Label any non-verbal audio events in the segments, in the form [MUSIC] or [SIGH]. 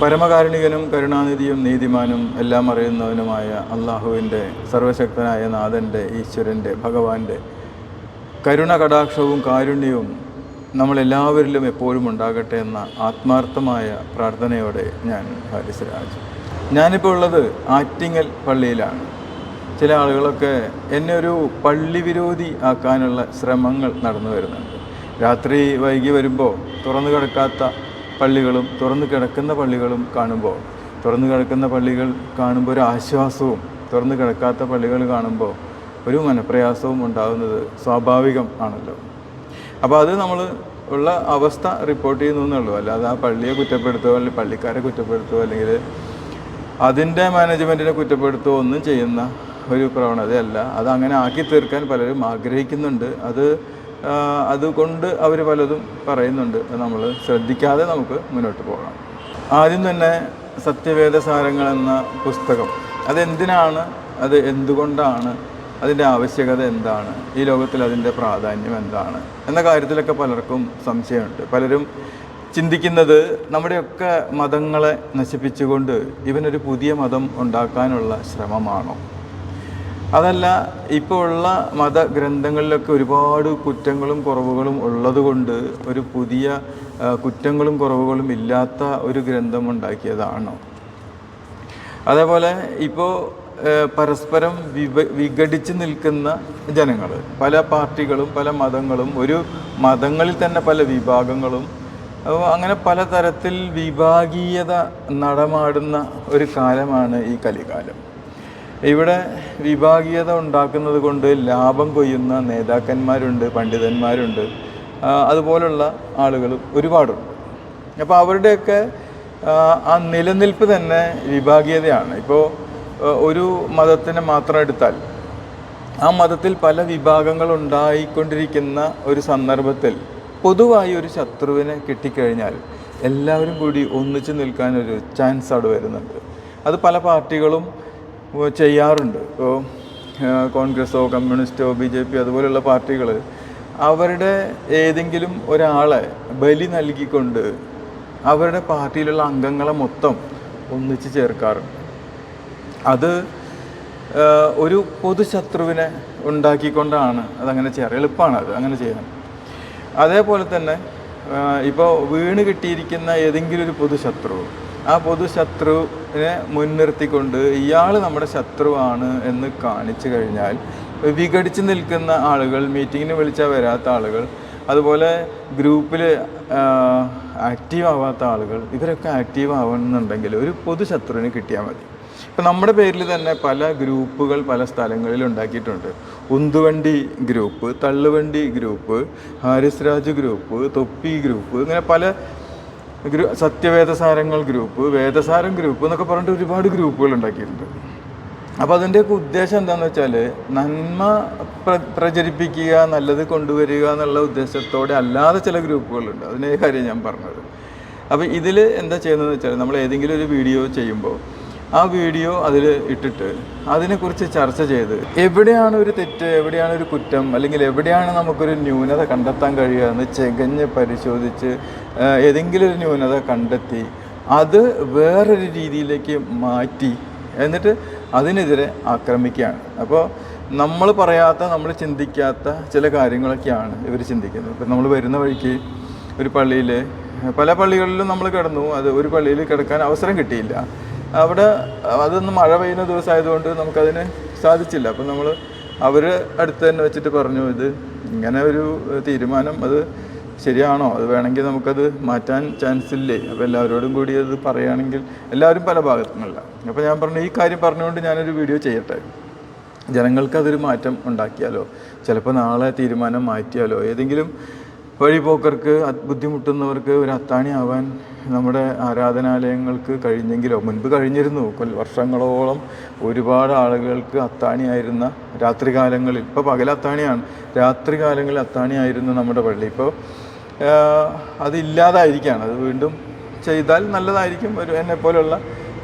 പരമകാരുണികനും കരുണാനിധിയും നീതിമാനും എല്ലാം അറിയുന്നവനുമായ അള്ളാഹുവിന്റെ സർവശക്തനായ നാഥന്റെ ഈശ്വരന്റെ ഭഗവാന്റെ കരുണ കടാക്ഷവും കാരുണ്യവും നമ്മളെല്ലാവരിലും എപ്പോഴും ഉണ്ടാകട്ടെ എന്ന ആത്മാർത്ഥമായ പ്രാർത്ഥനയോടെ ഞാൻ ഹാരിസ് ഞാനിപ്പോൾ ഉള്ളത് ആറ്റിങ്ങൽ പള്ളിയിലാണ്. ചില ആളുകളൊക്കെ എന്നെ ഒരു പള്ളി വിരോധി ആക്കാനുള്ള ശ്രമങ്ങൾ നടന്നു വരുന്നുണ്ട്. രാത്രി വൈകി വരുമ്പോൾ തുറന്നു കിടക്കാത്ത പള്ളികളും തുറന്നു കിടക്കുന്ന പള്ളികളും കാണുമ്പോൾ തുറന്നു കിടക്കുന്ന പള്ളികൾ കാണുമ്പോൾ ഒരു ആശ്വാസവും തുറന്നു കിടക്കാത്ത പള്ളികൾ കാണുമ്പോൾ ഒരു മനപ്രയാസവും ഉണ്ടാകുന്നത് സ്വാഭാവികം ആണല്ലോ. അപ്പോൾ അത് നമ്മൾ ഉള്ള അവസ്ഥ റിപ്പോർട്ട് ചെയ്യുന്നു എന്നുള്ളൂ. അല്ലാതെ ആ പള്ളിയെ കുറ്റപ്പെടുത്തുകയോ അല്ലെങ്കിൽ പള്ളിക്കാരെ കുറ്റപ്പെടുത്തുകയോ അല്ലെങ്കിൽ അതിന്റെ മാനേജ്മെന്റിനെ കുറ്റപ്പെടുത്തുകയോ ഒന്നും ചെയ്യുന്ന ഒരു പ്രവണതയല്ല. അത് അങ്ങനെ ആക്കി തീർക്കാൻ പലരും ആഗ്രഹിക്കുന്നുണ്ട്. അത് അതുകൊണ്ട് അവർ പലതും പറയുന്നുണ്ട്. നമ്മൾ ശ്രദ്ധിക്കാതെ നമുക്ക് മുന്നോട്ട് പോകാം. ആദ്യം തന്നെ സത്യവേദ സാരങ്ങൾ എന്ന പുസ്തകം. അതെന്തിനാണ്? അത് എന്തുകൊണ്ടാണ്? അതിന്റെ ആവശ്യകത എന്താണ്? ഈ ലോകത്തിൽ അതിന്റെ പ്രാധാന്യം എന്താണ്? എന്ന കാര്യത്തിലൊക്കെ പലർക്കും സംശയമുണ്ട്. പലരും ചിന്തിക്കുന്നത് നമ്മുടെയൊക്കെ മതങ്ങളെ നശിപ്പിച്ചുകൊണ്ട് ഇവനൊരു പുതിയ മതം ഉണ്ടാക്കാനുള്ള ശ്രമമാണോ? അതല്ല ഇപ്പോൾ ഉള്ള മതഗ്രന്ഥങ്ങളിലൊക്കെ ഒരുപാട് കുറ്റങ്ങളും കുറവുകളും ഉള്ളതുകൊണ്ട് ഒരു പുതിയ കുറ്റങ്ങളും കുറവുകളും ഇല്ലാത്ത ഒരു ഗ്രന്ഥം ഉണ്ടാക്കിയതാണോ അതേപോലെ ഇപ്പോൾ പരസ്പരം വിഘടിച്ച് നിൽക്കുന്ന ജനങ്ങൾ പല പാർട്ടികളും പല മതങ്ങളും ഒരു മതങ്ങളിൽ തന്നെ പല വിഭാഗങ്ങളും അങ്ങനെ പലതരത്തിൽ വിഭാഗീയത നടമാടുന്ന ഒരു കാലമാണ് ഈ കലികാലം. ഇവിടെ വിഭാഗീയത ഉണ്ടാക്കുന്നത് കൊണ്ട് ലാഭം കൊയ്യുന്ന നേതാക്കന്മാരുണ്ട് പണ്ഡിതന്മാരുണ്ട്. അതുപോലുള്ള ആളുകൾ ഒരുപാടുണ്ട്. അപ്പോൾ അവരുടെയൊക്കെ ആ, നിലനിൽപ്പ് തന്നെ വിഭാഗീയതയാണ്. ഇപ്പോൾ ഒരു മതത്തിനെ മാത്രം എടുത്താൽ ആ മതത്തിൽ പല വിഭാഗങ്ങൾ ഉണ്ടായിക്കൊണ്ടിരിക്കുന്ന ഒരു സന്ദർഭത്തിൽ പൊതുവായി ഒരു ശത്രുവിനെ കിട്ടിക്കഴിഞ്ഞാൽ എല്ലാവരും കൂടി ഒന്നിച്ചു നിൽക്കാൻ ഒരു ചാൻസ് അവിടെ വരുന്നുണ്ട്. അത് പല പാർട്ടികളും ചെയ്യാറുണ്ട്. ഇപ്പോൾ കോൺഗ്രസോ കമ്മ്യൂണിസ്റ്റോ ബി ജെ പി അതുപോലെയുള്ള പാർട്ടികൾ അവരുടെ ഏതെങ്കിലും ഒരാളെ ബലി നൽകിക്കൊണ്ട് അവരുടെ പാർട്ടിയിലുള്ള അംഗങ്ങളെ മൊത്തം ഒന്നിച്ച് ചേർക്കാറുണ്ട്. അത് ഒരു പൊതുശത്രുവിനെ ഉണ്ടാക്കിക്കൊണ്ടാണ് അതങ്ങനെ ചെയ്യാറ്. എളുപ്പമാണ് അത് അങ്ങനെ ചെയ്യാൻ. അതേപോലെ തന്നെ ഇപ്പോൾ വീണ് കിട്ടിയിരിക്കുന്ന ഏതെങ്കിലും ഒരു പൊതുശത്രു ആ പൊതുശത്രുവിനെ മുൻനിർത്തിക്കൊണ്ട് ഇയാൾ നമ്മുടെ ശത്രുവാണ് എന്ന് കാണിച്ചു കഴിഞ്ഞാൽ വിഘടിച്ച് നിൽക്കുന്ന ആളുകൾ മീറ്റിങ്ങിന് വിളിച്ചാൽ വരാത്ത ആളുകൾ അതുപോലെ ഗ്രൂപ്പിൽ ആക്റ്റീവ് ആവാത്ത ആളുകൾ ഇവരൊക്കെ ആക്റ്റീവ് ആവണമെന്നുണ്ടെങ്കിൽ ഒരു പൊതുശത്രുവിന് കിട്ടിയാൽ മതി. ഇപ്പം നമ്മുടെ പേരിൽ തന്നെ പല ഗ്രൂപ്പുകൾ പല സ്ഥലങ്ങളിൽ ഉണ്ടാക്കിയിട്ടുണ്ട്. ഉന്തുവണ്ടി ഗ്രൂപ്പ് തള്ളുവണ്ടി ഗ്രൂപ്പ് ഹാരിസ് രാജ് ഗ്രൂപ്പ് തൊപ്പി ഗ്രൂപ്പ് ഇങ്ങനെ പല സത്യവേദസാരങ്ങൾ ഗ്രൂപ്പ് വേദസാരം ഗ്രൂപ്പ് എന്നൊക്കെ പറഞ്ഞിട്ട് ഒരുപാട് ഗ്രൂപ്പുകൾ ഉണ്ടാക്കിയിട്ടുണ്ട്. അപ്പോൾ അതിന്റെയൊക്കെ ഉദ്ദേശം എന്താണെന്ന് വെച്ചാൽ നന്മ പ്ര പ്രചരിപ്പിക്കുക നല്ലത് കൊണ്ടുവരിക എന്നുള്ള ഉദ്ദേശത്തോടെ അല്ലാതെ ചില ഗ്രൂപ്പുകളുണ്ട്. അതിന്റെ കാര്യം ഞാൻ പറഞ്ഞത്. അപ്പോൾ ഇതിൽ എന്താ ചെയ്യുന്നതെന്ന് വെച്ചാൽ നമ്മൾ ഏതെങ്കിലും ഒരു വീഡിയോ ചെയ്യുമ്പോൾ ആ വീഡിയോ അതിൽ ഇട്ടിട്ട് അതിനെക്കുറിച്ച് ചർച്ച ചെയ്ത് എവിടെയാണ് ഒരു തെറ്റ് എവിടെയാണ് ഒരു കുറ്റം അല്ലെങ്കിൽ എവിടെയാണ് നമുക്കൊരു ന്യൂനത കണ്ടെത്താൻ കഴിയുക എന്ന് ചെകഞ്ഞ് പരിശോധിച്ച് ഏതെങ്കിലും ഒരു ന്യൂനത കണ്ടെത്തി അത് വേറൊരു രീതിയിലേക്ക് മാറ്റി എന്നിട്ട് അതിനെതിരെ ആക്രമിക്കുകയാണ്. അപ്പോൾ നമ്മൾ പറയാത്ത നമ്മൾ ചിന്തിക്കാത്ത ചില കാര്യങ്ങളൊക്കെയാണ് ഇവർ ചിന്തിക്കുന്നത്. ഇപ്പം നമ്മൾ വരുന്ന വഴിക്ക് ഒരു പള്ളിയിൽ പല പള്ളികളിലും നമ്മൾ കിടന്നു അത് ഒരു പള്ളിയിൽ കിടക്കാൻ അവസരം കിട്ടിയില്ല. അവിടെ അതൊന്നും മഴ പെയ്യുന്ന ദിവസമായതുകൊണ്ട് നമുക്കതിന് സാധിച്ചില്ല. അപ്പം നമ്മൾ അവർ അടുത്ത് തന്നെ വെച്ചിട്ട് പറഞ്ഞു ഇത് ഇങ്ങനെ ഒരു തീരുമാനം അത് ശരിയാണോ? അത് വേണമെങ്കിൽ നമുക്കത് മാറ്റാൻ ചാൻസ് ഇല്ലേ? അപ്പോൾ എല്ലാവരോടും കൂടി അത് പറയുകയാണെങ്കിൽ എല്ലാവരും പല ഭാഗത്തുനിന്നല്ല. അപ്പോൾ ഞാൻ പറഞ്ഞു ഈ കാര്യം പറഞ്ഞുകൊണ്ട് ഞാനൊരു വീഡിയോ ചെയ്യട്ടെ? ജനങ്ങൾക്ക് അതൊരു മാറ്റം ഉണ്ടാക്കിയാലോ? ചിലപ്പോൾ നാളെ തീരുമാനം മാറ്റിയാലോ? ഏതെങ്കിലും വഴിപോക്കർക്ക് പോക്കർക്ക് ബുദ്ധിമുട്ടുന്നവർക്ക് ഒരു അത്താണി ആവാൻ നമ്മുടെ ആരാധനാലയങ്ങൾക്ക് കഴിഞ്ഞെങ്കിലോ മുൻപ് കഴിഞ്ഞിരുന്നു വർഷങ്ങളോളം ഒരുപാട് ആളുകൾക്ക് അത്താണിയായിരുന്ന രാത്രികാലങ്ങളിൽ. ഇപ്പോൾ പകൽ അത്താണിയാണ്. രാത്രികാലങ്ങളിൽ അത്താണിയായിരുന്നു നമ്മുടെ പള്ളി. ഇപ്പോൾ അതില്ലാതായിരിക്കുകയാണ് അത് വീണ്ടും ചെയ്താൽ നല്ലതായിരിക്കും. ഒരു എന്നെപ്പോലുള്ള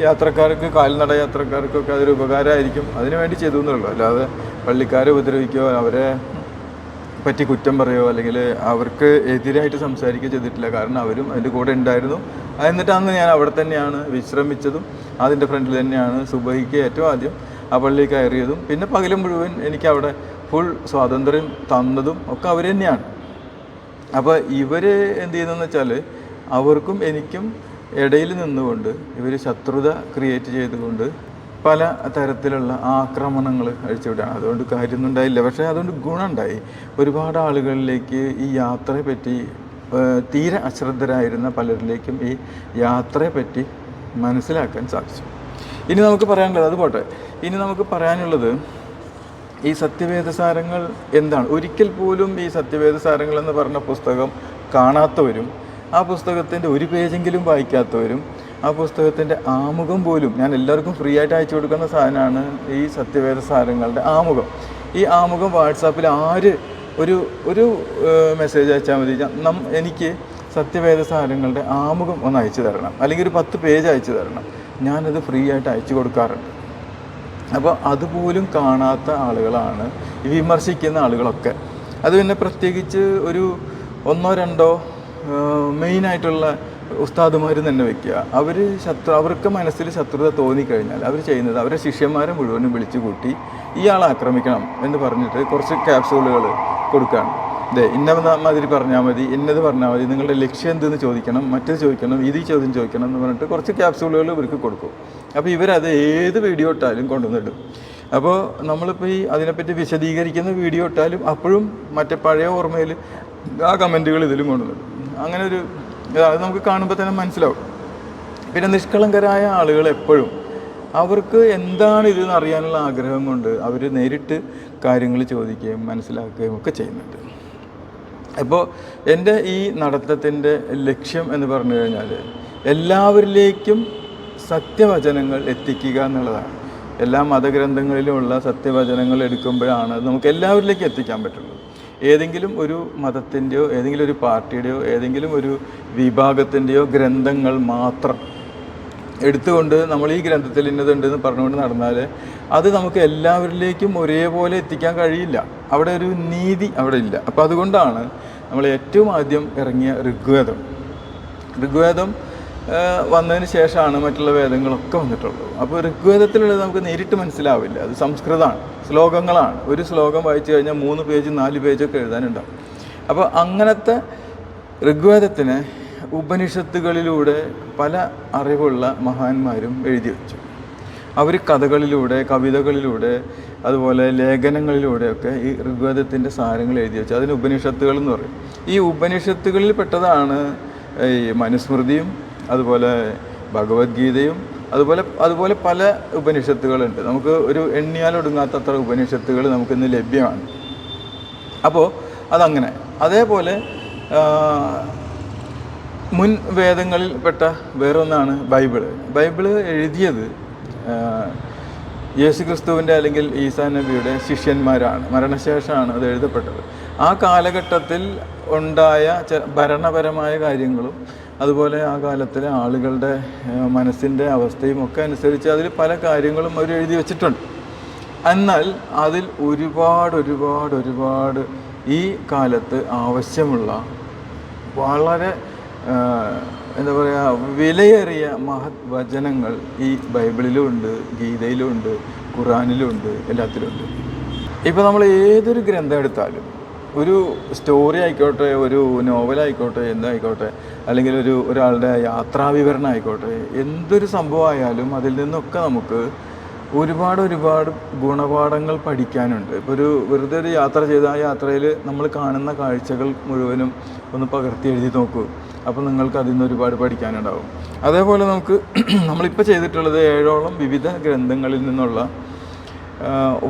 യാത്രക്കാർക്ക് കാൽനട യാത്രക്കാർക്കൊക്കെ അതൊരു ഉപകാരമായിരിക്കും. അതിനുവേണ്ടി ചെയ്തു എന്നുള്ളൂ അല്ലാതെ പള്ളിക്കാരെ ഉപദ്രവിക്കുകയോ അവരെ പറ്റി കുറ്റം പറയുകയോ അല്ലെങ്കിൽ അവർക്ക് എതിരായിട്ട് സംസാരിക്കുകയോ ചെയ്തിട്ടില്ല. കാരണം അവരും അതിന്റെ കൂടെ ഉണ്ടായിരുന്നു. എന്നിട്ട് അന്ന് ഞാൻ അവിടെ തന്നെയാണ് വിശ്രമിച്ചതും അതിന്റെ ഫ്രണ്ടിൽ തന്നെയാണ് സുബഹിക്ക് ഏറ്റവും ആദ്യം ആ പള്ളി കയറിയതും. പിന്നെ പകലും മുഴുവൻ എനിക്ക് അവിടെ ഫുൾ സ്വാതന്ത്ര്യം തന്നതും ഒക്കെ അവർ തന്നെയാണ്. അപ്പോൾ ഇവർ എന്ത് ചെയ്യുന്നതെന്ന് വെച്ചാൽ അവർക്കും എനിക്കും ഇടയിൽ നിന്നുകൊണ്ട് ഇവർ ശത്രുത ക്രിയേറ്റ് ചെയ്തുകൊണ്ട് പല തരത്തിലുള്ള ആക്രമണങ്ങൾ അഴിച്ചുവിടാണ് അതുകൊണ്ട് കാര്യമൊന്നും ഉണ്ടായില്ല പക്ഷേ അതുകൊണ്ട് ഗുണമുണ്ടായി. ഒരുപാട് ആളുകളിലേക്ക് ഈ യാത്രയെ പറ്റി തീരെ അശ്രദ്ധരായിരുന്ന പലരിലേക്കും ഈ യാത്രയെ പറ്റി മനസ്സിലാക്കാൻ സാധിച്ചു. ഇനി നമുക്ക് പറയാനുള്ളത് അത് പോട്ടെ. ഇനി നമുക്ക് പറയാനുള്ളത് ഈ സത്യവേദസാരങ്ങൾ എന്താണ്? ഒരിക്കൽ പോലും ഈ സത്യവേദസാരങ്ങൾ എന്ന് പറഞ്ഞ പുസ്തകം കാണാത്തവരും ആ പുസ്തകത്തിന്റെ ഒരു പേജെങ്കിലും വായിക്കാത്തവരും ആ പുസ്തകത്തിന്റെ ആമുഖം പോലും ഞാൻ എല്ലാവർക്കും ഫ്രീ ആയിട്ട് അയച്ചു കൊടുക്കുന്ന സാധനമാണ് ഈ സത്യവേദ സാരങ്ങളുടെ ആമുഖം. ഈ ആമുഖം വാട്സാപ്പിൽ ആര് ഒരു ഒരു മെസ്സേജ് അയച്ചാൽ മതി. നം എനിക്ക് സത്യവേദ സാരങ്ങളുടെ ആമുഖം ഒന്ന് അയച്ചു തരണം. അല്ലെങ്കിൽ ഒരു പത്ത് പേജ് അയച്ചു തരണം. ഞാനത് ഫ്രീ ആയിട്ട് അയച്ചു കൊടുക്കാറുണ്ട്. അപ്പോൾ അതുപോലും കാണാത്ത ആളുകളാണ് വിമർശിക്കുന്ന ആളുകളൊക്കെ. അത് പിന്നെ പ്രത്യേകിച്ച് ഒരു ഒന്നോ രണ്ടോ മെയിനായിട്ടുള്ള ഉസ്താദുമാർ തന്നെ വെക്കുക. അവർ ശത്രു അവർക്ക് മനസ്സിൽ ശത്രുത തോന്നിക്കഴിഞ്ഞാൽ അവർ ചെയ്യുന്നത് അവരെ ശിഷ്യന്മാരെ മുഴുവനും വിളിച്ചു കൂട്ടി ഇയാളെ ആക്രമിക്കണം എന്ന് പറഞ്ഞിട്ട് കുറച്ച് ക്യാപ്സൂളുകൾ കൊടുക്കുകയാണ് അതെ ഇന്ന മാതിരി പറഞ്ഞാൽ മതി ഇന്നത് പറഞ്ഞാൽ മതി നിങ്ങളുടെ ലക്ഷ്യം എന്തെന്ന് ചോദിക്കണം മറ്റേത് ചോദിക്കണം ഇത് ചോദ്യം ചോദിക്കണം എന്ന് പറഞ്ഞിട്ട് കുറച്ച് ക്യാപ്സൂളുകൾ ഇവർക്ക് കൊടുക്കും. അപ്പോൾ ഇവരത് ഏത് വീഡിയോ ഇട്ടാലും കൊണ്ടുവന്നിടും. അപ്പോൾ നമ്മളിപ്പോൾ ഈ അതിനെപ്പറ്റി വിശദീകരിക്കുന്ന വീഡിയോ ഇട്ടാലും അപ്പോഴും മറ്റേ പഴയ ഓർമ്മയിൽ ആ കമന്റുകൾ ഇതിലും കൊണ്ടുവന്നിടും. അങ്ങനെ ഒരു അത് നമുക്ക് കാണുമ്പോൾ തന്നെ മനസ്സിലാവും. പിന്നെ നിഷ്കളങ്കരായ ആളുകൾ എപ്പോഴും അവർക്ക് എന്താണ് ഇതെന്ന് അറിയാനുള്ള ആഗ്രഹം കൊണ്ട് അവർ നേരിട്ട് കാര്യങ്ങൾ ചോദിക്കുകയും മനസ്സിലാക്കുകയും ഒക്കെ ചെയ്യുന്നുണ്ട്. അപ്പോൾ എന്റെ ഈ നടത്തത്തിന്റെ ലക്ഷ്യം എന്ന് പറഞ്ഞു കഴിഞ്ഞാൽ എല്ലാവരിലേക്കും സത്യവചനങ്ങൾ എത്തിക്കുക എന്നുള്ളതാണ്. എല്ലാ മതഗ്രന്ഥങ്ങളിലുമുള്ള സത്യവചനങ്ങൾ എടുക്കുമ്പോഴാണ് നമുക്ക് എല്ലാവരിലേക്കും എത്തിക്കാൻ പറ്റുള്ളൂ. ഏതെങ്കിലും ഒരു മതത്തിന്റെയോ ഏതെങ്കിലും ഒരു പാർട്ടിയുടെയോ ഏതെങ്കിലും ഒരു വിഭാഗത്തിന്റെയോ ഗ്രന്ഥങ്ങൾ മാത്രം എടുത്തുകൊണ്ട് നമ്മൾ ഈ ഗ്രന്ഥത്തിൽ ഇന്നതുണ്ട് എന്ന് പറഞ്ഞുകൊണ്ട് നടന്നാൽ അത് നമുക്ക് എല്ലാവരിലേക്കും ഒരേപോലെ എത്തിക്കാൻ കഴിയില്ല. അവിടെ ഒരു നീതി അവിടെ ഇല്ല. അപ്പോൾ അതുകൊണ്ടാണ് നമ്മൾ ഏറ്റവും ആദ്യം ഇറങ്ങിയ ഋഗ്വേദം. ഋഗ്വേദം വന്നതിന് ശേഷമാണ് മറ്റുള്ള വേദങ്ങളൊക്കെ വന്നിട്ടുള്ളത്. അപ്പോൾ ഋഗ്വേദത്തിലുള്ളത് നമുക്ക് നേരിട്ട് മനസ്സിലാവില്ല. അത് സംസ്കൃതമാണ് ശ്ലോകങ്ങളാണ്. ഒരു ശ്ലോകം വായിച്ചു കഴിഞ്ഞാൽ മൂന്ന് പേജ് നാല് പേജൊക്കെ എഴുതാനുണ്ടാവും. അപ്പോൾ അങ്ങനത്തെ ഋഗ്വേദത്തിന് ഉപനിഷത്തുകളിലൂടെ പല അറിവുള്ള മഹാന്മാരും എഴുതി വെച്ചു. അവർ കഥകളിലൂടെ കവിതകളിലൂടെ അതുപോലെ ലേഖനങ്ങളിലൂടെയൊക്കെ ഈ ഋഗ്വേദത്തിന്റെ സാരങ്ങൾ എഴുതി വെച്ചു. അതിന് ഉപനിഷത്തുകൾ എന്ന് പറയും. ഈ ഉപനിഷത്തുകളിൽ പെട്ടതാണ് ഈ മനുസ്മൃതിയും അതുപോലെ ഭഗവത്ഗീതയും അതുപോലെ അതുപോലെ പല ഉപനിഷത്തുകളുണ്ട്. നമുക്ക് ഒരു എണ്ണിയാലൊടുങ്ങാത്തത്ര ഉപനിഷത്തുകൾ നമുക്കിന്ന് ലഭ്യമാണ്. അപ്പോൾ അതങ്ങനെ. അതേപോലെ മുൻ വേദങ്ങളിൽ പെട്ട വേറൊന്നാണ് ബൈബിൾ. ബൈബിൾ എഴുതിയത് യേശു യേശുക്രിസ്തുവിന്റെ അല്ലെങ്കിൽ ഈസാ നബിയുടെ ശിഷ്യന്മാരാണ്. മരണശേഷമാണ് അത് എഴുതപ്പെട്ടത്. ആ കാലഘട്ടത്തിൽ ഉണ്ടായ ഭരണപരമായ കാര്യങ്ങളും അതുപോലെ ആ കാലത്തിലെ ആളുകളുടെ മനസ്സിന്റെ അവസ്ഥയും ഒക്കെ അനുസരിച്ച് അതിൽ പല കാര്യങ്ങളും അവർ എഴുതി വച്ചിട്ടുണ്ട്. എന്നാൽ അതിൽ ഒരുപാട് ഒരുപാട് ഒരുപാട് ഈ കാലത്ത് ആവശ്യമുള്ള വളരെ എന്താ പറയുക വിലയേറിയ മഹത് വചനങ്ങൾ ഈ ബൈബിളിലും ഉണ്ട് ഗീതയിലും ഉണ്ട് ഖുറാനിലും ഉണ്ട് എല്ലാത്തിലും ഉണ്ട്. ഇപ്പോൾ നമ്മൾ ഏതൊരു ഗ്രന്ഥം എടുത്താലും ഒരു സ്റ്റോറി ആയിക്കോട്ടെ ഒരു നോവലായിക്കോട്ടെ എന്തായിക്കോട്ടെ അല്ലെങ്കിൽ ഒരു ഒരാളുടെ യാത്രാവിവരണം ആയിക്കോട്ടെ എന്തൊരു സംഭവമായാലും അതിൽ നിന്നൊക്കെ നമുക്ക് ഒരുപാട് ഒരുപാട് ഗുണപാഠങ്ങൾ പഠിക്കാനുണ്ട്. ഇപ്പോൾ ഒരു വെറുതെ ഒരു യാത്ര ചെയ്ത ആ യാത്രയിൽ നമ്മൾ കാണുന്ന കാഴ്ചകൾ മുഴുവനും ഒന്ന് പകർത്തി എഴുതി നോക്കൂ. അപ്പോൾ നിങ്ങൾക്ക് അതിൽ നിന്ന് ഒരുപാട് പഠിക്കാനുണ്ടാവും. അതേപോലെ നമുക്ക് [CLEARS THROAT] നമ്മളിപ്പോൾ ചെയ്തിട്ടുള്ളത് ഏഴോളം വിവിധ ഗ്രന്ഥങ്ങളിൽ നിന്നുള്ള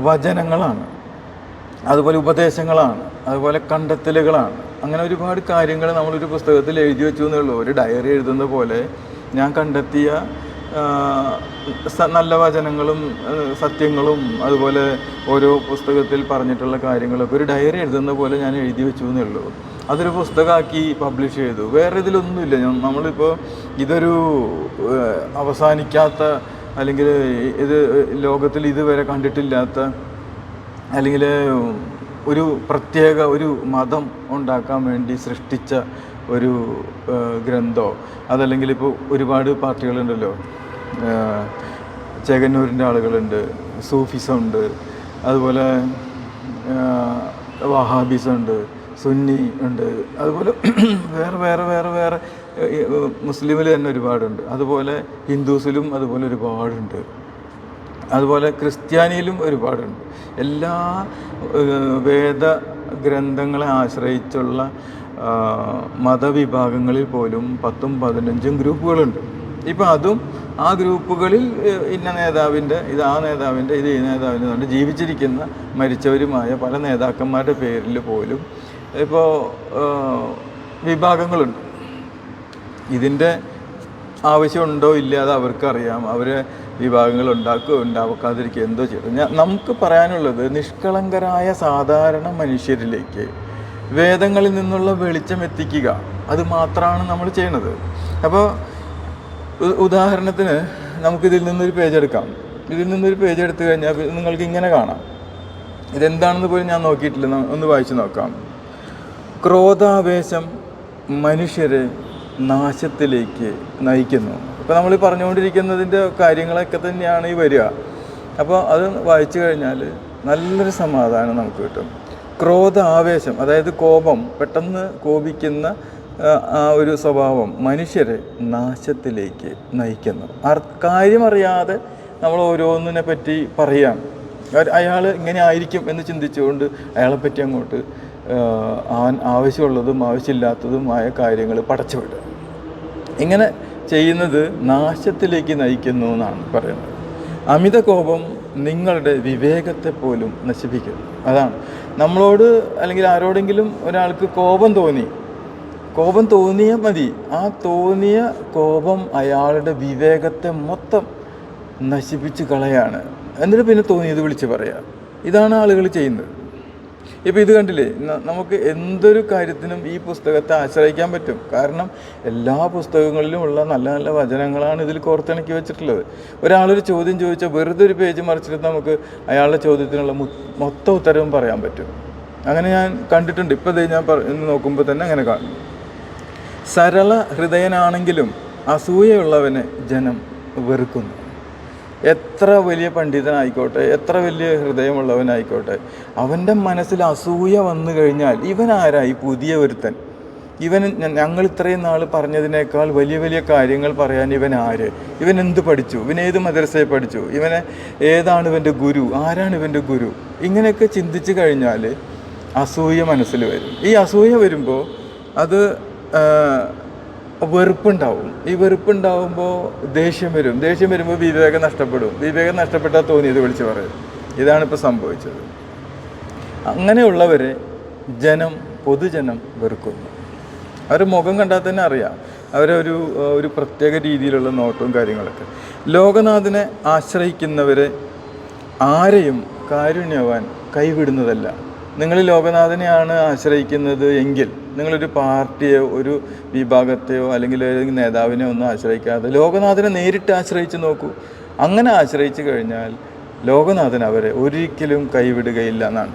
വചനങ്ങളാണ്. അതുപോലെ ഉപദേശങ്ങളാണ് അതുപോലെ കണ്ടെത്തലുകളാണ്. അങ്ങനെ ഒരുപാട് കാര്യങ്ങൾ നമ്മളൊരു പുസ്തകത്തിൽ എഴുതി വെച്ചു എന്നേ ഉള്ളൂ ഒരു ഡയറി എഴുതുന്ന പോലെ ഞാൻ കണ്ടെത്തിയ നല്ല വചനങ്ങളും സത്യങ്ങളും അതുപോലെ ഓരോ പുസ്തകത്തിൽ പറഞ്ഞിട്ടുള്ള കാര്യങ്ങളൊക്കെ ഒരു ഡയറി എഴുതുന്ന പോലെ ഞാൻ എഴുതി വെച്ചു എന്നേ ഉള്ളൂ അതൊരു പുസ്തകമാക്കി പബ്ലിഷ് ചെയ്തു. വേറെ ഇതിലൊന്നുമില്ല. നമ്മളിപ്പോൾ ഇതൊരു അവസാനിക്കാത്ത അല്ലെങ്കിൽ ഇത് ലോകത്തിൽ ഇതുവരെ കണ്ടിട്ടില്ലാത്ത അല്ലെങ്കിൽ ഒരു പ്രത്യേക ഒരു മതം ഉണ്ടാക്കാൻ വേണ്ടി സൃഷ്ടിച്ച ഒരു ഗ്രന്ഥോ ഗ്രന്ഥമോ അതല്ലെങ്കിൽ ഇപ്പോൾ ഒരുപാട് പാർട്ടികളുണ്ടല്ലോ. ചേകന്നൂരിന്റെ ആളുകളുണ്ട് സൂഫിസം ഉണ്ട് അതുപോലെ വഹാബിസം ഉണ്ട് സുന്നി ഉണ്ട് അതുപോലെ [CLEARS THROAT] വേറെ വേറെ വേറെ വേറെ മുസ്ലിമിൽ തന്നെ ഒരുപാടുണ്ട്. അതുപോലെ ഹിന്ദുസിലും അതുപോലെ ഒരുപാടുണ്ട്. അതുപോലെ ക്രിസ്ത്യാനിയിലും ഒരുപാടുണ്ട്. എല്ലാ വേദ ഗ്രന്ഥങ്ങളെ ആശ്രയിച്ചുള്ള മതവിഭാഗങ്ങളിൽ പോലും പത്തും പതിനഞ്ചും ഗ്രൂപ്പുകളുണ്ട്. ഇപ്പം അതും ആ ഗ്രൂപ്പുകളിൽ ഇന്ന നേതാവിന്റെ ഇത് ആ നേതാവിന്റെ ഇത് ഈ നേതാവിന്റെ കൊണ്ട് ജീവിച്ചിരിക്കുന്ന മരിച്ചവരുമായ പല നേതാക്കന്മാരുടെ പേരിൽ പോലും ഇപ്പോൾ വിഭാഗങ്ങളുണ്ട്. ഇതിന്റെ ആവശ്യമുണ്ടോ ഇല്ല അത് അവർക്കറിയാം. അവർ വിഭാഗങ്ങൾ ഉണ്ടാക്കുക ഉണ്ടാക്കാതിരിക്കുക എന്തോ ഞാൻ നമുക്ക് പറയാനുള്ളത് നിഷ്കളങ്കരായ സാധാരണ മനുഷ്യരിലേക്ക് വേദങ്ങളിൽ നിന്നുള്ള വെളിച്ചം എത്തിക്കുക അത് മാത്രമാണ് നമ്മൾ ചെയ്യണത്. അപ്പോൾ ഉദാഹരണത്തിന് നമുക്കിതിൽ നിന്നൊരു പേജ് എടുക്കാം. ഇതിൽ നിന്നൊരു പേജ് എടുത്തു കഴിഞ്ഞാൽ നിങ്ങൾക്ക് ഇങ്ങനെ കാണാം. ഇതെന്താണെന്ന് പോലും ഞാൻ നോക്കിയിട്ടില്ല. ഒന്ന് വായിച്ചു നോക്കാം. ക്രോധാവേശം മനുഷ്യരെ നാശത്തിലേക്ക് നയിക്കുന്നു. ഇപ്പോൾ നമ്മൾ പറഞ്ഞുകൊണ്ടിരിക്കുന്നതിന്റെ കാര്യങ്ങളൊക്കെ തന്നെയാണ് ഈ വരിക. അപ്പോൾ അത് വായിച്ചു കഴിഞ്ഞാൽ നല്ലൊരു സമാധാനം നമുക്ക് കിട്ടും. ക്രോധ ആവേശം അതായത് കോപം പെട്ടെന്ന് കോപിക്കുന്ന ആ, ഒരു സ്വഭാവം മനുഷ്യരെ നാശത്തിലേക്ക് നയിക്കുന്നു. കാര്യമറിയാതെ നമ്മൾ ഓരോന്നിനെ പറ്റി പറയാം. അയാൾ ഇങ്ങനെ ആയിരിക്കും എന്ന് ചിന്തിച്ചുകൊണ്ട് അയാളെപ്പറ്റി അങ്ങോട്ട് ആവശ്യമുള്ളതും ആവശ്യമില്ലാത്തതുമായ കാര്യങ്ങൾ പടച്ചുവിടുക ഇങ്ങനെ ചെയ്യുന്നത് നാശത്തിലേക്ക് നയിക്കുന്നു എന്നാണ് പറയുന്നത്. അമിത കോപം നിങ്ങളുടെ വിവേകത്തെ പോലും നശിപ്പിക്കും അതാണ്. നമ്മളോട് അല്ലെങ്കിൽ ആരോടെങ്കിലും ഒരാൾക്ക് കോപം തോന്നി കോപം തോന്നിയ മതി. ആ തോന്നിയ കോപം അയാളുടെ വിവേകത്തെ മൊത്തം നശിപ്പിച്ച് കളയാണ്. എന്നിട്ട് പിന്നെ തോന്നിയത് വിളിച്ച് പറയാം. ഇതാണ് ആളുകൾ ചെയ്യുന്നത്. ഇപ്പോൾ ഇത് കണ്ടില്ലേ? നമുക്ക് എന്തൊരു കാര്യത്തിനും ഈ പുസ്തകത്തെ ആശ്രയിക്കാൻ പറ്റും. കാരണം എല്ലാ പുസ്തകങ്ങളിലും ഉള്ള നല്ല നല്ല വചനങ്ങളാണ് ഇതിൽ കോർത്തിണക്കി വെച്ചിട്ടുള്ളത്. ഒരാളൊരു ചോദ്യം ചോദിച്ചാൽ വെറുതെ ഒരു പേജ് മറിച്ചിട്ട് നമുക്ക് അയാളുടെ ചോദ്യത്തിനുള്ള മൊത്തം ഉത്തരവും പറയാൻ പറ്റും. അങ്ങനെ ഞാൻ കണ്ടിട്ടുണ്ട്. ഇപ്പോൾ ഞാൻ പറഞ്ഞു നോക്കുമ്പോൾ തന്നെ അങ്ങനെ കാണും. സരള ഹൃദയനാണെങ്കിലും അസൂയയുള്ളവനെ ജനം വെറുക്കുന്നു. എത്ര വലിയ പണ്ഡിതനായിക്കോട്ടെ എത്ര വലിയ ഹൃദയമുള്ളവനായിക്കോട്ടെ അവന്റെ മനസ്സിൽ അസൂയ വന്നു കഴിഞ്ഞാൽ ഇവൻ ആരായി? പുതിയ ഒരുത്തൻ. ഇവൻ ഞങ്ങൾ ഇത്രയും നാൾ പറഞ്ഞതിനേക്കാൾ വലിയ വലിയ കാര്യങ്ങൾ പറയാൻ ഇവൻ ആര്? ഇവൻ എന്ത് പഠിച്ചു? ഇവൻ ഏത് മദ്രസയിൽ പഠിച്ചു? ഇവനെ ഏതാണ് ഇവന്റെ ഗുരു? ആരാണ് ഇവന്റെ ഗുരു? ഇങ്ങനെയൊക്കെ ചിന്തിച്ചു കഴിഞ്ഞാൽ അസൂയ മനസ്സിൽ വരും. ഈ അസൂയ വരുമ്പോൾ അത് വെറുപ്പുണ്ടാവും. ഈ വെറുപ്പുണ്ടാവുമ്പോൾ ദേഷ്യം വരും. ദേഷ്യം വരുമ്പോൾ വിവേകം നഷ്ടപ്പെടും. വിവേകം നഷ്ടപ്പെട്ടാൽ തോന്നിയത് വിളിച്ച് പറയും ഇതാണിപ്പോൾ സംഭവിച്ചത്. അങ്ങനെയുള്ളവരെ ജനം പൊതുജനം വെറുക്കുന്നു. അവരുടെ മുഖം കണ്ടാൽ തന്നെ അറിയാം. അവരൊരു ഒരു പ്രത്യേക രീതിയിലുള്ള നോട്ടവും കാര്യങ്ങളൊക്കെ. ലോകനാഥനെ ആശ്രയിക്കുന്നവരെ ആരെയും കാരുണ്യവാൻ കൈവിടുന്നതല്ല. നിങ്ങൾ ലോകനാഥനെയാണ് ആശ്രയിക്കുന്നത് എങ്കിൽ നിങ്ങളൊരു പാർട്ടിയോ ഒരു വിഭാഗത്തെയോ അല്ലെങ്കിൽ ഏതെങ്കിലും നേതാവിനെയോ ഒന്നും ആശ്രയിക്കാതെ ലോകനാഥനെ നേരിട്ട് ആശ്രയിച്ച് നോക്കൂ. അങ്ങനെ ആശ്രയിച്ചു കഴിഞ്ഞാൽ ലോകനാഥൻ അവരെ ഒരിക്കലും കൈവിടുകയില്ല എന്നാണ്.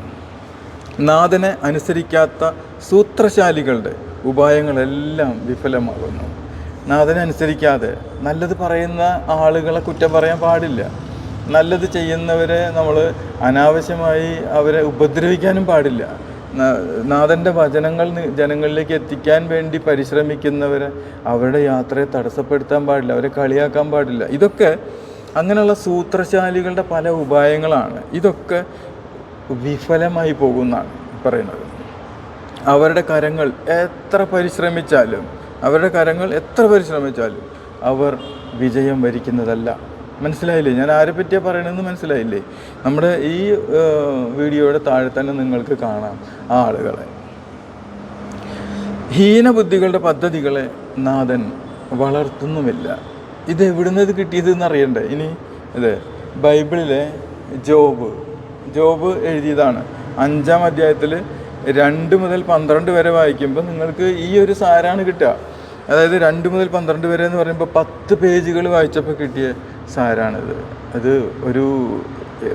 നാഥനെ അനുസരിക്കാത്ത സൂത്രശാലികളുടെ ഉപായങ്ങളെല്ലാം വിഫലമാകുന്നു. നാഥനെ അനുസരിക്കാതെ നല്ലത് പറയുന്ന ആളുകളെ കുറ്റം പറയാൻ പാടില്ല. നല്ലത് ചെയ്യുന്നവരെ നമ്മൾ അനാവശ്യമായി അവരെ ഉപദ്രവിക്കാനും പാടില്ല. നാഥന്റെ വചനങ്ങൾ ജനങ്ങളിലേക്ക് എത്തിക്കാൻ വേണ്ടി പരിശ്രമിക്കുന്നവരെ അവരുടെ യാത്രയെ തടസ്സപ്പെടുത്താൻ പാടില്ല അവരെ കളിയാക്കാൻ പാടില്ല. ഇതൊക്കെ അങ്ങനെയുള്ള സൂത്രശാലികളുടെ പല ഉപായങ്ങളാണ്. ഇതൊക്കെ വിഫലമായി പോകുന്നതാണ് പറയുന്നത്. അവരുടെ കരങ്ങൾ എത്ര പരിശ്രമിച്ചാലും അവരുടെ കരങ്ങൾ എത്ര പരിശ്രമിച്ചാലും അവർ വിജയം വരിക്കുന്നതല്ല. മനസ്സിലായില്ലേ? ഞാൻ ആരെ പറ്റിയാണ് പറയണമെന്ന് മനസ്സിലായില്ലേ? നമ്മുടെ ഈ വീഡിയോയുടെ താഴെ തന്നെ നിങ്ങൾക്ക് കാണാം ആ ആളുകളെ. ഹീനബുദ്ധികളുടെ പദ്ധതികളെ നാഥൻ വളർത്തുന്നുമില്ല. ഇത് എവിടുന്ന് ഇത് കിട്ടിയത് എന്നറിയണ്ടേ ഇനി അതെ ബൈബിളിലെ ജോബ്. ജോബ് എഴുതിയതാണ്. അഞ്ചാം അധ്യായത്തിൽ രണ്ട് മുതൽ പന്ത്രണ്ട് വരെ വായിക്കുമ്പോൾ നിങ്ങൾക്ക് ഈ ഒരു സാരാണ് കിട്ടുക. അതായത് രണ്ട് മുതൽ പന്ത്രണ്ട് വരെ എന്ന് പറയുമ്പോൾ പത്ത് പേജുകൾ വായിച്ചപ്പോൾ കിട്ടിയ സാരാണിത്. അത് ഒരു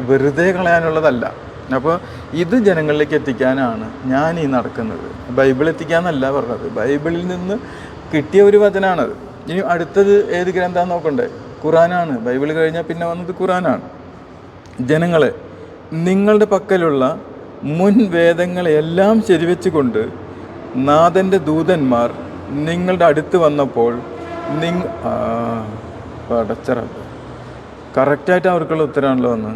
വെറുതെ കളയാനുള്ളതല്ല. അപ്പോൾ ഇത് ജനങ്ങളിലേക്ക് എത്തിക്കാനാണ് ഞാൻ ഈ നടക്കുന്നത്. ബൈബിൾ എത്തിക്കാന്നല്ല പറഞ്ഞത്. ബൈബിളിൽ നിന്ന് കിട്ടിയ ഒരു വചനാണത്. ഇനി അടുത്തത് ഏത് ഗ്രന്ഥം നോക്കണ്ടേ? ഖുറാനാണ്. ബൈബിൾ കഴിഞ്ഞാൽ പിന്നെ വന്നത് ഖുറാനാണ്. ജനങ്ങളെ നിങ്ങളുടെ പക്കലുള്ള മുൻ വേദങ്ങളെല്ലാം ശരിവെച്ചുകൊണ്ട് നാഥന്റെ ദൂതന്മാർ നിങ്ങളുടെ അടുത്ത് വന്നപ്പോൾ നിങ്ങ പടച്ചറപ്പ് കറക്റ്റായിട്ട് അവർക്കുള്ള ഉത്തരമാണല്ലോ വന്ന്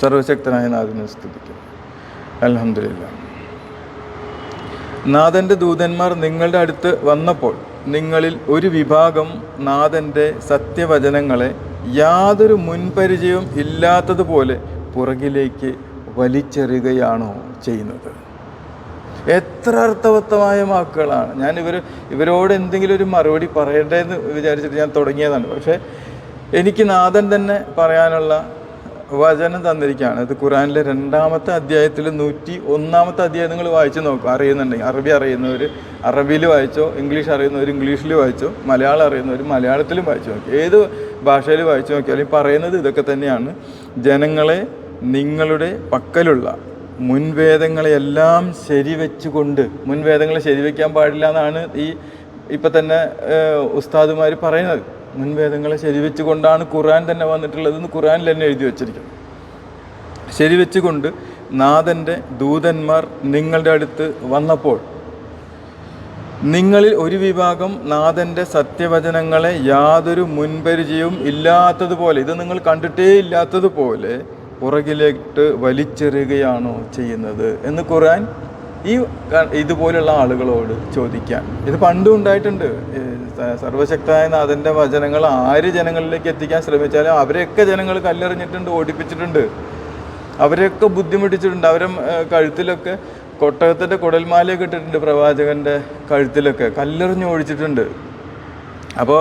സർവശക്തനായ നാഥനെ സ്തുതിക്കും അലഹമില്ല നാഥന്റെ ദൂതന്മാർ നിങ്ങളുടെ അടുത്ത് വന്നപ്പോൾ നിങ്ങളിൽ ഒരു വിഭാഗം നാഥന്റെ സത്യവചനങ്ങളെ യാതൊരു മുൻപരിചയവും ഇല്ലാത്തതുപോലെ പുറകിലേക്ക് വലിച്ചെറിയുകയാണോ ചെയ്യുന്നത്? എത്ര അർത്ഥവത്തമായ വാക്കുകളാണ്. ഞാൻ ഇവർ ഇവരോട് എന്തെങ്കിലും ഒരു മറുപടി പറയേണ്ടതെന്ന് വിചാരിച്ചിട്ട് ഞാൻ തുടങ്ങിയതാണ്. പക്ഷേ എനിക്ക് നാഥൻ തന്നെ പറയാനുള്ള വചനം തന്നിരിക്കുകയാണ്. ഇത് ഖുറാനിലെ രണ്ടാമത്തെ അധ്യായത്തിൽ നൂറ്റി ഒന്നാമത്തെ അധ്യായം നിങ്ങൾ വായിച്ച് നോക്കും. അറിയുന്നുണ്ടെങ്കിൽ അറബി അറിയുന്നവർ അറബിയിൽ വായിച്ചോ ഇംഗ്ലീഷ് അറിയുന്നവർ ഇംഗ്ലീഷിൽ വായിച്ചോ മലയാളം അറിയുന്നവർ മലയാളത്തിലും വായിച്ചു നോക്കി. ഏത് ഭാഷയിൽ വായിച്ചു നോക്കിയാലും പറയുന്നത് ഇതൊക്കെ തന്നെയാണ്. ജനങ്ങളെ നിങ്ങളുടെ പക്കലുള്ള മുൻവേദങ്ങളെല്ലാം ശരിവെച്ചുകൊണ്ട് മുൻവേദങ്ങളെ ശരിവെക്കാൻ പാടില്ല എന്നാണ് ഈ ഇപ്പം തന്നെ ഉസ്താദുമാർ പറയുന്നത്. മുൻവേദങ്ങളെ ശരിവെച്ചുകൊണ്ടാണ് ഖുർആൻ തന്നെ വന്നിട്ടുള്ളതെന്ന് ഖുർആനിൽ തന്നെ എഴുതി വച്ചിരിക്കും ശരിവെച്ചുകൊണ്ട് നാഥന്റെ ദൂതന്മാർ നിങ്ങളുടെ അടുത്ത് വന്നപ്പോൾ നിങ്ങളിൽ ഒരു വിഭാഗം നാഥന്റെ സത്യവചനങ്ങളെ യാതൊരു മുൻപരിചയവും ഇല്ലാത്തതുപോലെ ഇത് നിങ്ങൾ കണ്ടിട്ടേ ഇല്ലാത്തതുപോലെ പുറകിലേക്ക് വലിച്ചെറിയുകയാണോ ചെയ്യുന്നത് എന്ന് ഖുർആൻ ഈ ഇതുപോലുള്ള ആളുകളോട് ചോദിക്കാൻ. ഇത് പണ്ടും ഉണ്ടായിട്ടുണ്ട്. സർവശക്തനായ നാഥന്റെ വചനങ്ങൾ ആര് ജനങ്ങളിലേക്ക് എത്തിക്കാൻ ശ്രമിച്ചാലും അവരെയൊക്കെ ജനങ്ങൾ കല്ലെറിഞ്ഞിട്ടുണ്ട് ഓടിപ്പിച്ചിട്ടുണ്ട്. അവരെയൊക്കെ ബുദ്ധിമുട്ടിച്ചിട്ടുണ്ട്. അവരെ കഴുത്തിലൊക്കെ കൊട്ടകത്തിന്റെ കുടൽമാലയൊക്കെ ഇട്ടിട്ടുണ്ട് പ്രവാചകന്റെ കഴുത്തിലൊക്കെ. കല്ലെറിഞ്ഞ് ഓടിച്ചിട്ടുണ്ട്. അപ്പോൾ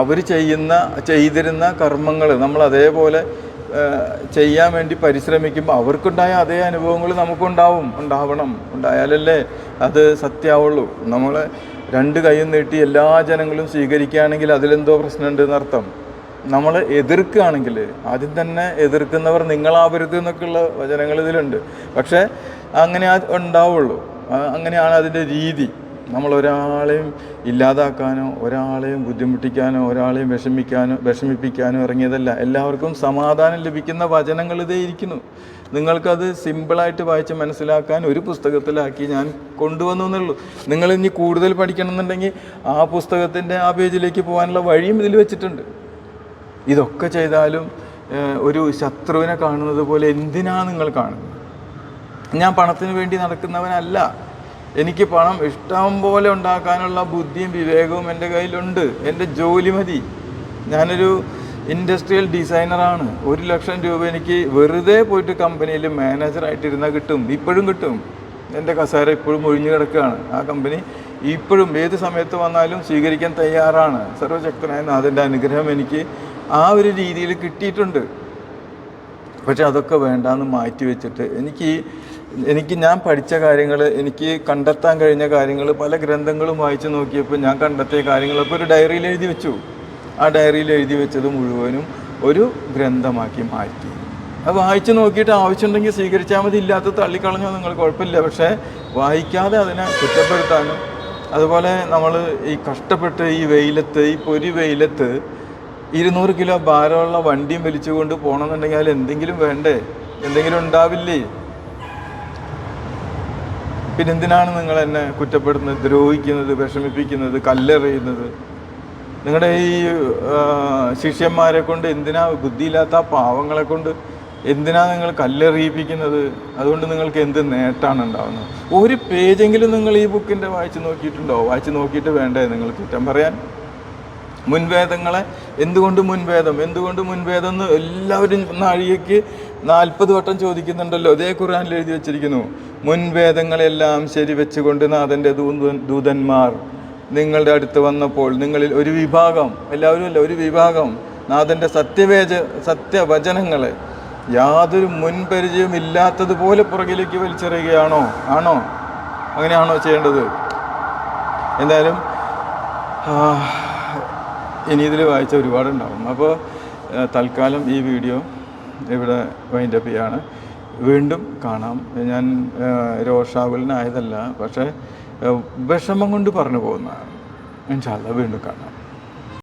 അവർ ചെയ്യുന്ന ചെയ്തിരുന്ന കർമ്മങ്ങൾ നമ്മൾ അതേപോലെ ചെയ്യാൻ വേണ്ടി പരിശ്രമിക്കുമ്പോൾ അവർക്കുണ്ടായ അതേ അനുഭവങ്ങൾ നമുക്കുണ്ടാവും ഉണ്ടാവണം. ഉണ്ടായാലല്ലേ അത് സത്യാവുള്ളൂ. നമ്മൾ രണ്ട് കൈയും നീട്ടി എല്ലാ ജനങ്ങളും സ്വീകരിക്കുകയാണെങ്കിൽ അതിലെന്തോ പ്രശ്നമുണ്ട് എന്നർത്ഥം നമ്മൾ എതിർക്കുകയാണെങ്കിൽ ആദ്യം തന്നെ എതിർക്കുന്നവർ നിങ്ങളാവരുത് എന്നൊക്കെയുള്ള വചനങ്ങൾ ഇതിലുണ്ട്. പക്ഷേ അങ്ങനെ ഉണ്ടാവുള്ളൂ. അങ്ങനെയാണ് അതിന്റെ രീതി. നമ്മൾ ഒരാളെയും ഇല്ലാതാക്കാനോ ഒരാളെയും ബുദ്ധിമുട്ടിക്കാനോ ഒരാളെയും വിഷമിക്കാനോ വിഷമിപ്പിക്കാനോ ഇറങ്ങിയതല്ല. എല്ലാവർക്കും സമാധാനം ലഭിക്കുന്ന വചനങ്ങൾ ഇതേ ഇരിക്കുന്നു. നിങ്ങൾക്കത് സിമ്പിളായിട്ട് വായിച്ച് മനസ്സിലാക്കാൻ ഒരു പുസ്തകത്തിലാക്കി ഞാൻ കൊണ്ടുവന്നു എന്നുള്ളൂ. നിങ്ങൾ ഇനി കൂടുതൽ പഠിക്കണം എന്നുണ്ടെങ്കിൽ ആ പുസ്തകത്തിന്റെ ആ പേജിലേക്ക് പോകാനുള്ള വഴിയും ഇതിൽ വെച്ചിട്ടുണ്ട്. ഇതൊക്കെ ചെയ്താലും ഒരു ശത്രുവിനെ കാണുന്നത് പോലെ എന്തിനാണ് നിങ്ങൾ കാണുന്നത്? ഞാൻ പണത്തിന് വേണ്ടി നടക്കുന്നവനല്ല. എനിക്ക് പണം ഇഷ്ടം പോലെ ഉണ്ടാക്കാനുള്ള ബുദ്ധിയും വിവേകവും എന്റെ കയ്യിലുണ്ട്. എന്റെ ജോലി മതി. ഞാനൊരു ഇൻഡസ്ട്രിയൽ ഡിസൈനറാണ് ഒരു ലക്ഷം രൂപ എനിക്ക് വെറുതെ പോയിട്ട് കമ്പനിയിൽ മാനേജറായിട്ടിരുന്നാൽ കിട്ടും. ഇപ്പോഴും കിട്ടും. എന്റെ കസേര ഇപ്പോഴും ഒഴിഞ്ഞു കിടക്കുകയാണ്. ആ കമ്പനി ഇപ്പോഴും ഏത് സമയത്ത് വന്നാലും സ്വീകരിക്കാൻ തയ്യാറാണ്. സർവശക്തനായ നാഥന്റെ അനുഗ്രഹം എനിക്ക് ആ ഒരു രീതിയിൽ കിട്ടിയിട്ടുണ്ട്. പക്ഷെ അതൊക്കെ വേണ്ടാന്ന് മാറ്റി വെച്ചിട്ട് എനിക്ക് എനിക്ക് ഞാൻ പഠിച്ച കാര്യങ്ങൾ എനിക്ക് കണ്ടെത്താൻ കഴിഞ്ഞ കാര്യങ്ങൾ പല ഗ്രന്ഥങ്ങളും വായിച്ചു നോക്കിയപ്പോൾ ഞാൻ കണ്ടെത്തിയ കാര്യങ്ങളൊക്കെ ഒരു ഡയറിയിൽ എഴുതി വെച്ചു. ആ ഡയറിയിൽ എഴുതി വെച്ചത് മുഴുവനും ഒരു ഗ്രന്ഥമാക്കി മാറ്റി. അത് വായിച്ചു നോക്കിയിട്ട് ആവശ്യമുണ്ടെങ്കിൽ സ്വീകരിച്ചാൽ മതി ഇല്ലാത്ത തള്ളിക്കളഞ്ഞോ നിങ്ങൾ കുഴപ്പമില്ല. പക്ഷേ വായിക്കാതെ അതിനെ കുറ്റപ്പെടുത്താനും അതുപോലെ നമ്മൾ ഈ കഷ്ടപ്പെട്ട് ഈ വെയിലത്ത് ഈ പൊരി വെയിലത്ത് ഇരുന്നൂറ് കിലോ ഭാരമുള്ള വണ്ടിയും വലിച്ചുകൊണ്ട് പോകണമെന്നുണ്ടെങ്കിൽ അതിൽ എന്തെങ്കിലും വേണ്ടേ? എന്തെങ്കിലും ഉണ്ടാവില്ലേ? പിന്നെ എന്തിനാണ് നിങ്ങൾ എന്നെ കുറ്റപ്പെടുന്നത് ദ്രോഹിക്കുന്നത് വിഷമിപ്പിക്കുന്നത് കല്ലെറിയുന്നത്? നിങ്ങളുടെ ഈ ശിഷ്യന്മാരെ കൊണ്ട് എന്തിനാ ബുദ്ധിയില്ലാത്ത പാവങ്ങളെ കൊണ്ട് എന്തിനാ നിങ്ങൾ കല്ലെറിയിപ്പിക്കുന്നത്? അതുകൊണ്ട് നിങ്ങൾക്ക് എന്ത് നേട്ടമാണ് ഉണ്ടാവുന്നത്? ഒരു പേജെങ്കിലും നിങ്ങൾ ഈ ബുക്കിന്റെ വായിച്ച് നോക്കിയിട്ടുണ്ടോ? വായിച്ച് നോക്കിയിട്ട് വേണ്ടേ നിങ്ങൾ കുറ്റം പറയാൻ? മുൻവേദങ്ങളെ എന്തുകൊണ്ട് മുൻവേദം? എന്തുകൊണ്ട് മുൻവേദം എന്ന് എല്ലാവരും നാഴികയ്ക്ക് നാൽപ്പത് വട്ടം ചോദിക്കുന്നുണ്ടല്ലോ. അതേ ഖുർആാനിൽ എഴുതി വെച്ചിരിക്കുന്നു. മുൻവേദങ്ങളെല്ലാം ശരിവെച്ചുകൊണ്ട് നാഥന്റെ ദൂതന്മാർ നിങ്ങളുടെ അടുത്ത് വന്നപ്പോൾ നിങ്ങളിൽ ഒരു വിഭാഗം എല്ലാവരും അല്ല ഒരു വിഭാഗം നാഥന്റെ സത്യവേച സത്യവചനങ്ങളെ യാതൊരു മുൻപരിചയം ഇല്ലാത്തതുപോലെ പുറകിലേക്ക് വലിച്ചെറിയുകയാണോ? ആണോ? അങ്ങനെയാണോ ചെയ്യേണ്ടത്? എന്തായാലും ഇനി ഇതിൽ വായിച്ച ഒരുപാടുണ്ടാവും. അപ്പോൾ തൽക്കാലം ഈ വീഡിയോ ഇവിടെ വൈൻഡപ്പ് ചെയ്യാണ്. വീണ്ടും കാണാം. ഞാൻ രോഷാകുലനായതല്ല പക്ഷേ വിഷമം കൊണ്ട് പറഞ്ഞു പോകുന്നതാണ്. ഇൻഷാല്ല വീണ്ടും കാണാം.